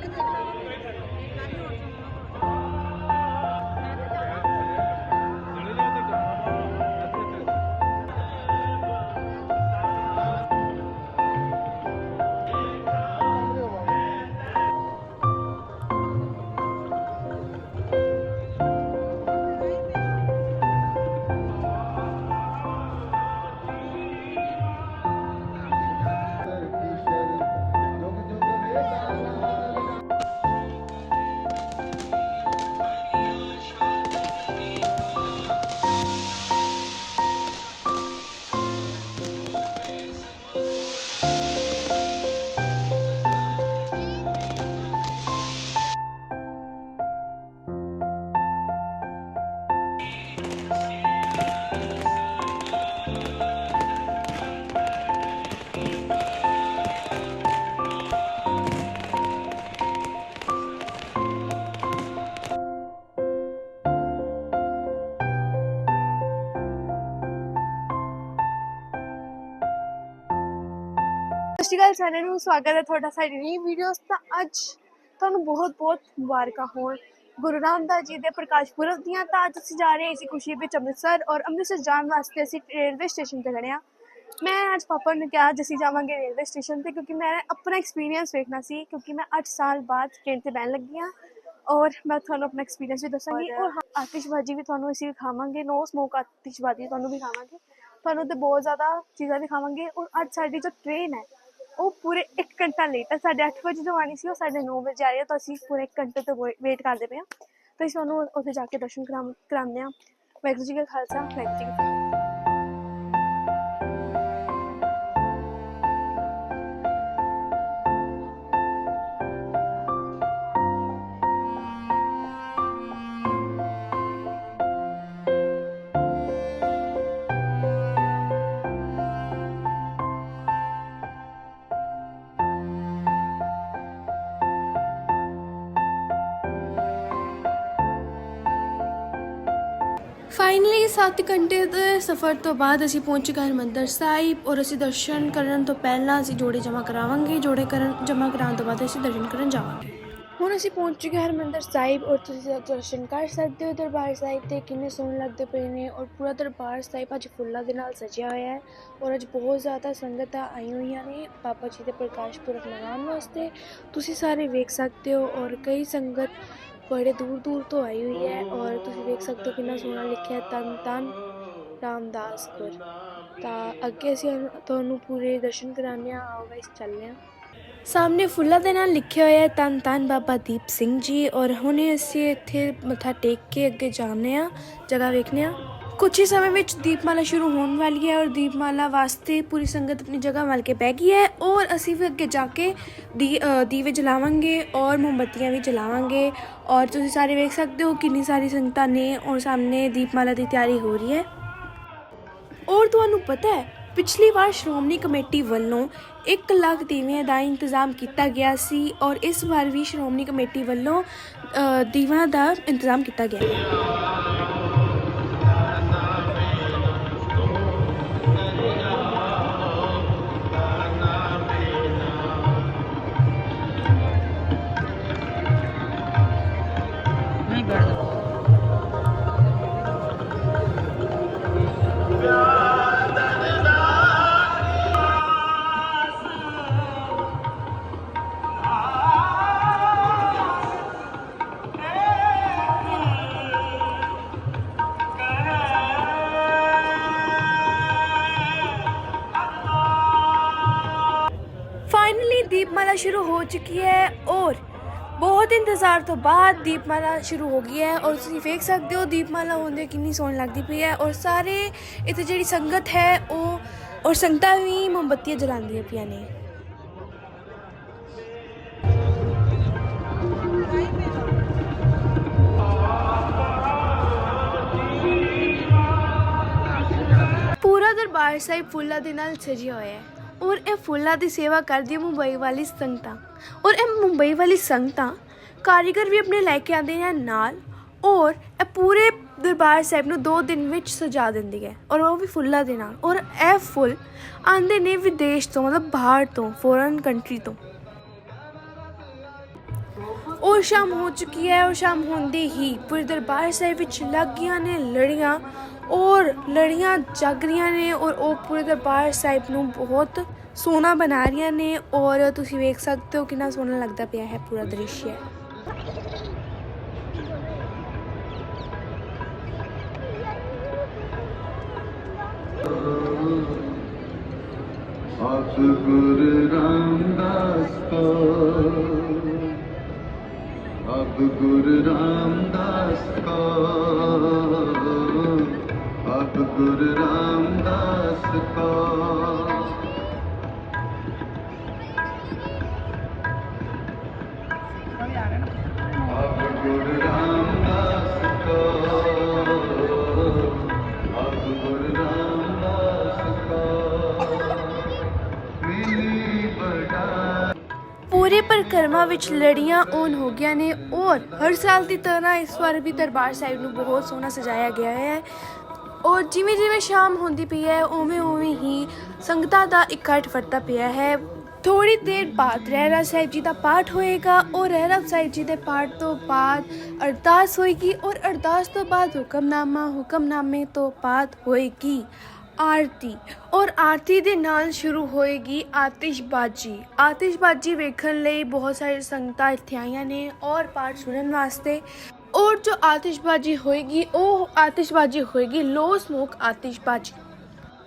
നടക്കുന്നത് ਸਤਿ ਸ਼੍ਰੀ ਅਕਾਲ ਸਾਰਿਆਂ ਨੂੰ ਸਵਾਗਤ ਹੈ ਤੁਹਾਡਾ ਸਾਡੀ ਨਵੀਂ ਵੀਡੀਓਸ ਤਾਂ ਅੱਜ ਤੁਹਾਨੂੰ ਬਹੁਤ ਬਹੁਤ ਮੁਬਾਰਕਾਂ ਹੋਣ। ਗੁਰੂ ਰਾਮਦਾਸ ਜੀ ਦੇ ਪ੍ਰਕਾਸ਼ ਪੁਰਬ ਦੀਆਂ ਤਾਂ ਅੱਜ ਅਸੀਂ ਜਾ ਰਹੇ ਹਾਂ ਇਸੇ ਖੁਸ਼ੀ ਵਿੱਚ ਅੰਮ੍ਰਿਤਸਰ ਔਰ ਅੰਮ੍ਰਿਤਸਰ ਜਾਣ ਵਾਸਤੇ ਅਸੀਂ ਰੇਲਵੇ ਸਟੇਸ਼ਨ ਤੇ ਖੜੇ ਹਾਂ। ਮੈਂ ਅੱਜ ਪਾਪਾ ਨੂੰ ਕਿਹਾ ਅੱਜ ਅਸੀਂ ਜਾਵਾਂਗੇ ਰੇਲਵੇ ਸਟੇਸ਼ਨ ਤੇ ਕਿਉਂਕਿ ਮੈਂ ਆਪਣਾ ਐਕਸਪੀਰੀਅੰਸ ਵੇਖਣਾ ਸੀ ਕਿਉਂਕਿ ਮੈਂ 8 ਸਾਲ ਬਾਅਦ ਟ੍ਰੇਨ ਤੇ ਬਹਿਣ ਲੱਗੀ ਹਾਂ ਔਰ ਮੈਂ ਤੁਹਾਨੂੰ ਆਪਣਾ ਐਕਸਪੀਰੀਅੰਸ ਵੀ ਦੱਸਾਂਗੀ ਔਰ ਆਤਿਸ਼ਬਾਜ਼ੀ ਵੀ ਤੁਹਾਨੂੰ ਅਸੀਂ ਦਿਖਾਵਾਂਗੇ ਨੋ ਸਮੋਕ ਆਤਿਸ਼ਬਾਜ਼ੀ ਤੁਹਾਨੂੰ ਦਿਖਾਵਾਂਗੇ ਤੁਹਾਨੂੰ ਤੇ ਬਹੁਤ ਜ਼ਿਆਦਾ ਚੀਜ਼ਾਂ ਦਿਖਾਵਾਂਗੇ ਔਰ ਅੱਜ ਸਾਡੀ ਜੋ ਟ੍ਰੇਨ ਹੈ ਉਹ ਪੂਰੇ 1 ਘੰਟਾ ਲੇਟ ਹੈ ਸਾਡੇ 8 ਵਜੇ ਜੋ ਆਣੀ ਸੀ, ਉਹ ਸਾਡੇ 9 ਵਜੇ ਆ ਰਹੀ ਹੈ ਤਾਂ ਅਸੀਂ ਪੂਰੇ 1 ਘੰਟੇ ਤੋਂ ਵੇਟ ਕਰਦੇ ਪਏ ਹਾਂ ਤਾਂ ਅਸੀਂ ਤੁਹਾਨੂੰ ਉੱਥੇ ਜਾ ਕੇ ਦਰਸ਼ਨ ਕਰਾ ਕਰਾਉਂਦੇ ਹਾਂ ਵਾਹਿਗੁਰੂ ਜੀ ਕਾ ਖਾਲਸਾ, ਵਾਹਿਗੁਰੂ ਜੀ ਕੀ ਫਤਿਹ। ਫਾਈਨਲੀ 7 ਘੰਟੇ ਦੇ ਸਫ਼ਰ ਤੋਂ ਬਾਅਦ ਅਸੀਂ ਪਹੁੰਚ ਚੁੱਕੇ ਹਾਂ ਹਰਿਮੰਦਰ ਸਾਹਿਬ ਔਰ ਅਸੀਂ ਦਰਸ਼ਨ ਕਰਨ ਤੋਂ ਪਹਿਲਾਂ ਅਸੀਂ ਜੋੜੇ ਜਮ੍ਹਾਂ ਕਰਾਵਾਂਗੇ। ਜੋੜੇ ਕਰਨ, ਜਮ੍ਹਾਂ ਕਰਾਉਣ ਤੋਂ ਬਾਅਦ ਅਸੀਂ ਦਰਸ਼ਨ ਕਰਨ ਜਾਵਾਂਗੇ। ਹੁਣ ਅਸੀਂ ਪਹੁੰਚ ਚੁੱਕੇ ਹਾਂ ਹਰਿਮੰਦਰ ਸਾਹਿਬ ਔਰ ਤੁਸੀਂ ਦਰਸ਼ਨ ਕਰ ਸਕਦੇ ਹੋ ਦਰਬਾਰ ਸਾਹਿਬ ਤੇ। ਕਿੰਨੇ ਸੋਹਣੇ ਲੱਗਦੇ ਪਏ ਨੇ ਔਰ ਪੂਰਾ ਦਰਬਾਰ ਸਾਹਿਬ ਅੱਜ ਫੁੱਲਾਂ ਦੇ ਨਾਲ ਸਜਿਆ ਹੋਇਆ ਹੈ ਔਰ ਅੱਜ ਬਹੁਤ ਜ਼ਿਆਦਾ ਸੰਗਤਾਂ ਆਈ ਹੋਈਆਂ ਨੇ ਬਾਬਾ ਜੀ ਦੇ ਪ੍ਰਕਾਸ਼ ਪੁਰਬ ਮਨਾਉਣ ਵਾਸਤੇ। ਤੁਸੀਂ ਸਾਰੇ ਵੇਖ ਸਕਦੇ ਹੋ ਔਰ ਕਈ ਸੰਗਤ ਬੜੇ ਦੂਰ ਦੂਰ ਤੋਂ ਆਈ ਹੋਈ ਹੈ ਔਰ ਤੁਸੀਂ ਵੇਖ ਸਕਦੇ ਹੋ ਕਿੰਨਾ ਸੋਹਣਾ ਲਿਖਿਆ ਹੈ ਤਨ ਤਨ ਰਾਮਦਾਸਪੁਰ ਤਾਂ ਅੱਗੇ ਅਸੀਂ ਤੁਹਾਨੂੰ ਪੂਰੇ ਦਰਸ਼ਨ ਕਰਾਉਂਦੇ ਹਾਂ ਆਓ ਗਾਇਸ ਚੱਲਦੇ ਹਾਂ ਸਾਹਮਣੇ ਫੁੱਲਾਂ ਦੇ ਨਾਲ ਲਿਖਿਆ ਹੋਇਆ ਹੈ ਤਨ ਤਨ ਬਾਬਾ ਦੀਪ ਸਿੰਘ ਜੀ ਔਰ ਹੁਣੇ ਅਸੀਂ ਇੱਥੇ ਮੱਥਾ ਟੇਕ ਕੇ ਅੱਗੇ ਜਾਂਦੇ ਆ ਜਗ੍ਹਾ ਵੇਖਦੇ ਆ ਕੁਝ ਹੀ ਸਮੇਂ ਵਿੱਚ ਦੀਪਮਾਲਾ ਸ਼ੁਰੂ ਹੋਣ ਵਾਲੀ ਹੈ ਔਰ ਦੀਪਮਾਲਾ ਵਾਸਤੇ ਪੂਰੀ ਸੰਗਤ ਆਪਣੀ ਜਗ੍ਹਾ ਵੱਲ ਕੇ ਬਹਿ ਗਈ ਹੈ ਔਰ ਅਸੀਂ ਵੀ ਅੱਗੇ ਜਾ ਕੇ ਦੀ ਦੀਵੇ ਜਲਾਵਾਂਗੇ ਔਰ ਮੋਮਬੱਤੀਆਂ ਵੀ ਜਲਾਵਾਂਗੇ ਔਰ ਤੁਸੀਂ ਸਾਰੇ ਵੇਖ ਸਕਦੇ ਹੋ ਕਿੰਨੀ ਸਾਰੀ ਸੰਗਤਾਂ ਨੇ ਔਰ ਸਾਹਮਣੇ ਦੀਪਮਾਲਾ ਦੀ ਤਿਆਰੀ ਹੋ ਰਹੀ ਹੈ। ਔਰ ਤੁਹਾਨੂੰ ਪਤਾ ਹੈ ਪਿਛਲੀ ਵਾਰ ਸ਼੍ਰੋਮਣੀ ਕਮੇਟੀ ਵੱਲੋਂ 1 ਲੱਖ ਦੀਵਿਆਂ ਦਾ ਇੰਤਜ਼ਾਮ ਕੀਤਾ ਗਿਆ ਸੀ ਔਰ ਇਸ ਵਾਰ ਵੀ ਸ਼੍ਰੋਮਣੀ ਕਮੇਟੀ ਵੱਲੋਂ ਅ, ਦੀਵਿਆਂ ਦਾ ਇੰਤਜ਼ਾਮ ਕੀਤਾ ਗਿਆ। ਹੈ ਚੁੱਕੀ ਹੈ ਔਰ ਬਹੁਤ ਇੰਤਜ਼ਾਰ ਤੋਂ ਬਾਅਦ ਦੀਪਮਾਲਾ ਸ਼ੁਰੂ ਹੋ ਗਈ ਹੈ ਔਰ ਤੁਸੀਂ ਵੇਖ ਸਕਦੇ ਹੋ ਦੀਪਮਾਲਾ ਹੁੰਦੇ ਕਿੰਨੀ ਸੋਹਣੀ ਲੱਗਦੀ ਪਈ ਹੈ ਔਰ ਸਾਰੇ ਇੱਥੇ ਜਿਹੜੀ ਸੰਗਤ ਹੈ ਉਹ ਔਰ ਸੰਗਤਾਂ ਵੀ ਮੋਮਬੱਤੀਆਂ ਜਲਾਉਂਦੀਆਂ ਪਈਆਂ ਨੇ। ਪੂਰਾ ਦਰਬਾਰ ਸਾਹਿਬ ਫੁੱਲਾਂ ਦੇ ਨਾਲ ਸਜਿਆ ਹੋਇਆ ਹੈ। ਔਰ ਇਹ ਫੁੱਲਾਂ ਦੀ ਸੇਵਾ ਕਰਦੀ ਹੈ ਮੁੰਬਈ ਵਾਲੀ ਸੰਗਤਾਂ। ਔਰ ਇਹ ਮੁੰਬਈ ਵਾਲੀ ਸੰਗਤਾਂ ਕਾਰੀਗਰ ਵੀ ਆਪਣੇ ਲੈ ਕੇ ਆਉਂਦੇ ਨੇ ਨਾਲ, ਔਰ ਇਹ ਪੂਰੇ ਦਰਬਾਰ ਸਾਹਿਬ ਨੂੰ 2 ਦਿਨ ਵਿੱਚ ਸਜਾ ਦਿੰਦੀ ਹੈ, ਔਰ ਉਹ ਵੀ ਫੁੱਲਾਂ ਦੇ ਨਾਲ। ਔਰ ਇਹ ਫੁੱਲ ਆਉਂਦੇ ਨੇ ਵਿਦੇਸ਼ ਤੋਂ, ਮਤਲਬ ਬਾਹਰ ਤੋਂ ਫੋਰਨ ਕੰਟਰੀ ਤੋਂ। ਉਹ ਸ਼ਾਮ ਹੋ ਚੁੱਕੀ ਹੈ ਔਰ ਸ਼ਾਮ ਹੁੰਦੇ ਹੀ। ਪੂਰੇ ਦਰਬਾਰ ਸਾਹਿਬ ਵਿੱਚ ਲੱਗ ਗਈਆਂ ਨੇ ਲੜੀਆਂ ਔਰ ਲੜੀਆਂ ਜਗ ਰਹੀਆਂ ਨੇ ਔਰ ਉਹ ਪੂਰੇ ਦਰਬਾਰ ਸਾਹਿਬ ਨੂੰ ਬਹੁਤ ਸੋਹਣਾ ਬਣਾ ਰਹੀਆਂ ਨੇ ਔਰ ਤੁਸੀਂ ਵੇਖ ਸਕਦੇ ਹੋ ਕਿੰਨਾ ਸੋਹਣਾ ਲੱਗਦਾ ਪਿਆ ਹੈ ਪੂਰਾ ਦ੍ਰਿਸ਼ ਹੈ। ਗੁਰੂ ਰਾਮਦਾਸ ਆਪ ਗੁਰੂ ਰਾਮਦਾਸ ਕੋ। ਆਪ ਗੁਰੂ ਰਾਮਦਾਸ ਕੋ। ਧਰਮਾਂ ਵਿੱਚ ਲੜੀਆਂ ਔਨ ਹੋ ਗਿਆ ਨੇ ਔਰ ਹਰ ਸਾਲ ਦੀ ਤਰ੍ਹਾਂ ਇਸ ਵਾਰ ਵੀ ਦਰਬਾਰ ਸਾਹਿਬ ਨੂੰ ਬਹੁਤ ਸੋਹਣਾ ਸਜਾਇਆ ਗਿਆ ਹੈ। ਔਰ ਜਿਵੇਂ ਜਿਵੇਂ ਸ਼ਾਮ ਹੁੰਦੀ ਪਈ ਹੈ, ਉਵੇਂ ਉਵੇਂ ਹੀ ਸੰਗਤਾਂ ਦਾ ਇਕੱਠ ਵੱਧਦਾ ਪਿਆ ਹੈ। ਥੋੜੀ ਦੇਰ ਬਾਅਦ ਰਹਿਰਾ ਸਾਹਿਬ ਜੀ ਦਾ ਪਾਠ ਹੋਏਗਾ ਔਰ ਰਹਿਰਾ ਸਾਹਿਬ ਜੀ ਦੇ ਪਾਠ ਤੋਂ ਬਾਅਦ ਅਰਦਾਸ ਹੋਏਗੀ ਔਰ ਅਰਦਾਸ ਤੋਂ ਬਾਅਦ ਹੁਕਮਨਾਮਾ, ਹੁਕਮਨਾਮੇ ਤੋਂ ਬਾਅਦ ਹੋਏਗੀ। ਆਰਤੀ। ਔਰ ਆਰਤੀ ਦੇ ਨਾਲ ਸ਼ੁਰੂ ਹੋਏਗੀ ਆਤਿਸ਼ਬਾਜੀ। ਆਤਿਸ਼ਬਾਜੀ ਵੇਖਣ ਲਈ ਬਹੁਤ ਸਾਰੀ ਸੰਗਤਾਂ ਇੱਥੇ ਆਈਆਂ ਨੇ ਔਰ ਪਾਠ ਸੁਣਨ ਵਾਸਤੇ। ਔਰ ਜੋ ਆਤਿਸ਼ਬਾਜੀ ਹੋਏਗੀ, ਉਹ ਆਤਿਸ਼ਬਾਜੀ ਹੋਏਗੀ ਲੋ ਸਮੋਕ ਆਤਿਸ਼ਬਾਜੀ।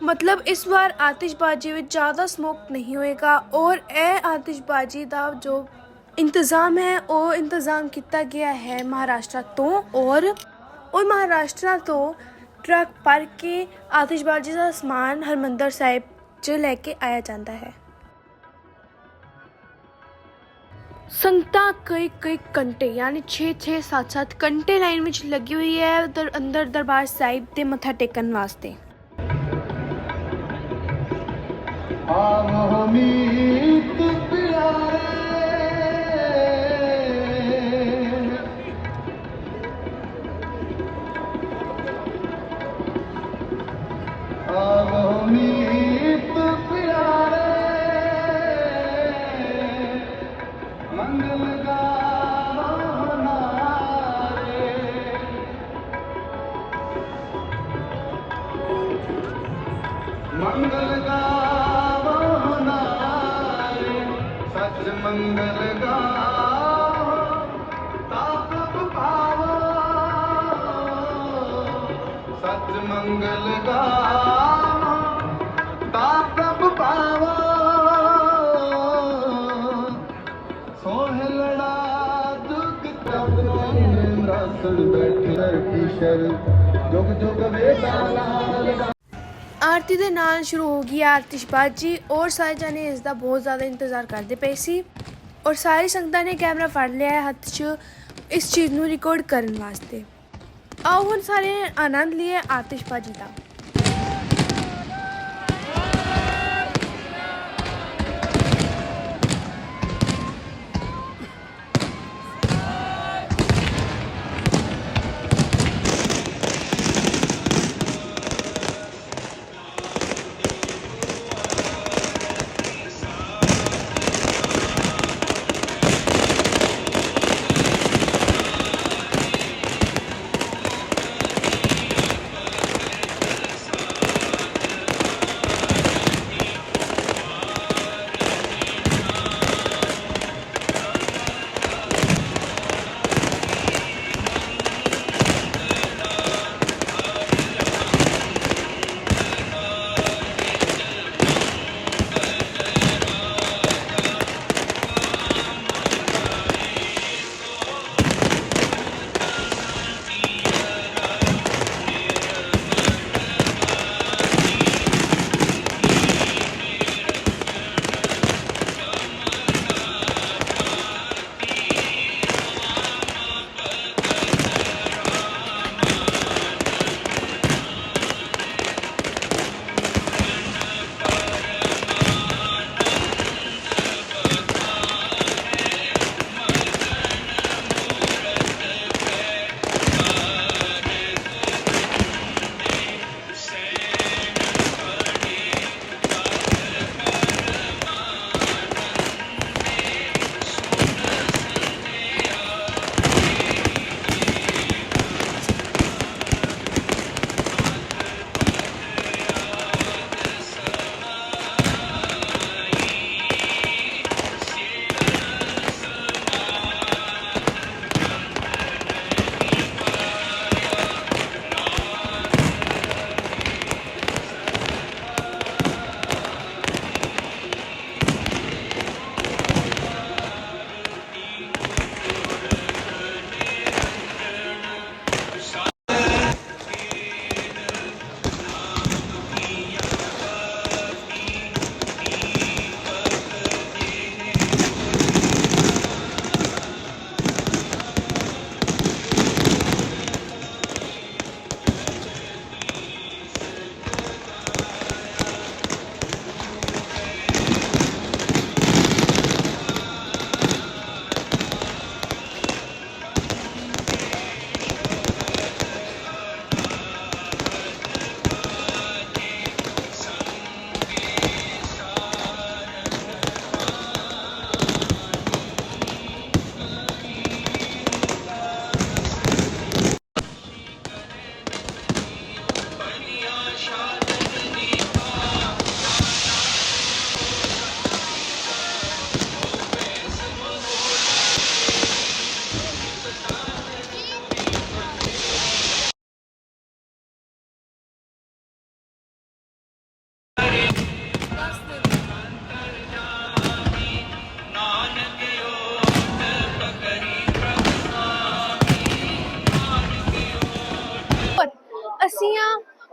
ਮਤਲਬ ਇਸ ਵਾਰ ਆਤਿਸ਼ਬਾਜੀ ਵਿੱਚ ਜ਼ਿਆਦਾ ਸਮੋਕ ਨਹੀਂ ਹੋਏਗਾ ਔਰ ਇਹ ਆਤਿਸ਼ਬਾਜੀ ਦਾ ਜੋ ਇੰਤਜ਼ਾਮ ਹੈ, ਉਹ ਇੰਤਜ਼ਾਮ ਕੀਤਾ ਗਿਆ ਹੈ ਮਹਾਰਾਸ਼ਟਰ ਤੋਂ ਔਰ ਔਰ ਮਹਾਰਾਸ਼ਟਰ ਤੋਂ ਟਰੱਕ ਭਰ ਕੇ ਆਤਿਸ਼ਬਾਜੀ ਦਾ ਸਮਾਨ ਹਰਮੰਦਰ ਸਾਹਿਬ 'ਚ ਲੈ ਕੇ ਆਇਆ ਜਾਂਦਾ ਹੈ। ਸੰਗਤਾਂ ਕਈ ਕਈ ਘੰਟੇ ਯਾਨੀ 6 6 7 7 ਘੰਟੇ ਲਾਈਨ ਵਿੱਚ ਲੱਗੀ ਹੋਈ ਹੈ ਉਧਰ ਅੰਦਰ ਦਰਬਾਰ ਸਾਹਿਬ ਤੇ ਮੱਥਾ ਟੇਕਣ ਵਾਸਤੇ। ਆਵ ਸਚ ਮੰਗਲ ਗਾਵੋ ਤਾਪ ਪਾਵੋ। ਸੋਹਲੜਾ ਦੁਖ ਤਬ ਨੇ ਰਸੜ ਬੈਠੇ ਧਰਤੀ ਸ਼ਰ ਜੁਗ ਜੁਗ ਵੇਦਾਂ ਨਾਲ ਆਰਤੀ ਦੇ ਨਾਲ ਸ਼ੁਰੂ ਹੋ ਗਈ ਆਤਿਸ਼ਬਾਜੀ ਔਰ ਸਾਰੇ ਜਣੇ ਇਸ ਦਾ ਬਹੁਤ ਜ਼ਿਆਦਾ ਇੰਤਜ਼ਾਰ ਕਰਦੇ ਪਏ ਸੀ ਔਰ ਸਾਰੀ ਸੰਗਤਾਂ ਨੇ ਕੈਮਰਾ ਫੜ ਲਿਆ ਹੈ ਹੱਥ 'ਚ ਇਸ ਚੀਜ਼ ਨੂੰ ਰਿਕਾਰਡ ਕਰਨ ਵਾਸਤੇ। ਆਓ ਹੁਣ ਸਾਰੇ ਆਨੰਦ ਲਈਏ ਆਤਿਸ਼ਬਾਜੀ ਦਾ।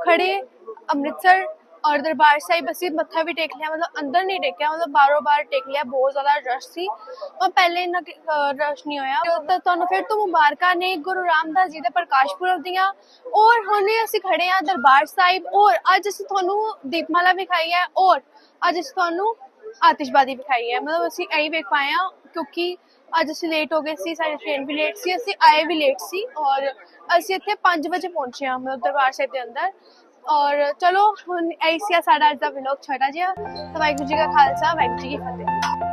ਖੜੇ ਅੰਮ੍ਰਿਤਸਰ ਔਰ ਦਰਬਾਰ ਸਾਹਿਬ ਅਸੀਂ ਮੱਥਾ ਵੀ ਟੇਕ ਲਿਆ, ਮਤਲਬ ਅੰਦਰ ਨਹੀਂ ਟੇਕਿਆ, ਮਤਲਬ ਬਾਰੋਂ ਬਾਰ ਟੇਕ ਲਿਆ, ਬਹੁਤ ਜ਼ਿਆਦਾ ਰਸ਼ ਸੀ। ਉਹ ਪਹਿਲੇ ਇੰਨਾ ਰਸ਼ ਨਹੀਂ ਹੋਇਆ। ਤੇ ਤੁਹਾਨੂੰ ਫਿਰ ਤੋਂ ਮੁਬਾਰਕਾਂ ਨੇ, ਗੁਰੂ ਰਾਮਦਾਸ ਜੀ ਦੇ ਪ੍ਰਕਾਸ਼ ਪੁਰਬ ਦੀਆਂ। ਔਰ ਹੁਣੇ ਅਸੀਂ ਖੜੇ ਆ ਦਰਬਾਰ ਸਾਹਿਬ, ਔਰ ਅੱਜ ਅਸੀਂ ਤੁਹਾਨੂੰ ਦੀਪਮਾਲਾ ਵਿਖਾਈ ਹੈ, ਔਰ ਅੱਜ ਅਸੀਂ ਤੁਹਾਨੂੰ ਆਤਿਸ਼ਬਾਜ਼ੀ ਵਿਖਾਈ ਹੈ। ਮਤਲਬ ਅਸੀਂ ਐਂ ਵੇਖ ਪਾਏ ਆ ਕਿਉਂਕਿ ਅੱਜ ਅਸੀਂ ਲੇਟ ਹੋ ਗਏ ਸੀ, ਸਾਡੀ ਟ੍ਰੇਨ ਵੀ ਲੇਟ ਸੀ, ਅਸੀਂ ਆਏ ਵੀ ਲੇਟ ਸੀ ਔਰ ਅਸੀਂ ਇੱਥੇ 5 ਵਜੇ ਪਹੁੰਚੇ ਹਾਂ ਮਤਲਬ ਦਰਬਾਰ ਸਾਹਿਬ ਦੇ ਅੰਦਰ। ਔਰ ਚਲੋ ਹੁਣ ਐਸੀ ਆ ਸਾਡਾ ਅੱਜ ਦਾ ਵਲੌਗ ਛੋਟਾ ਜਿਹਾ। ਵਾਹਿਗੁਰੂ ਜੀ ਕਾ ਖਾਲਸਾ, ਵਾਹਿਗੁਰੂ ਜੀ ਕੀ ਫਤਿਹ।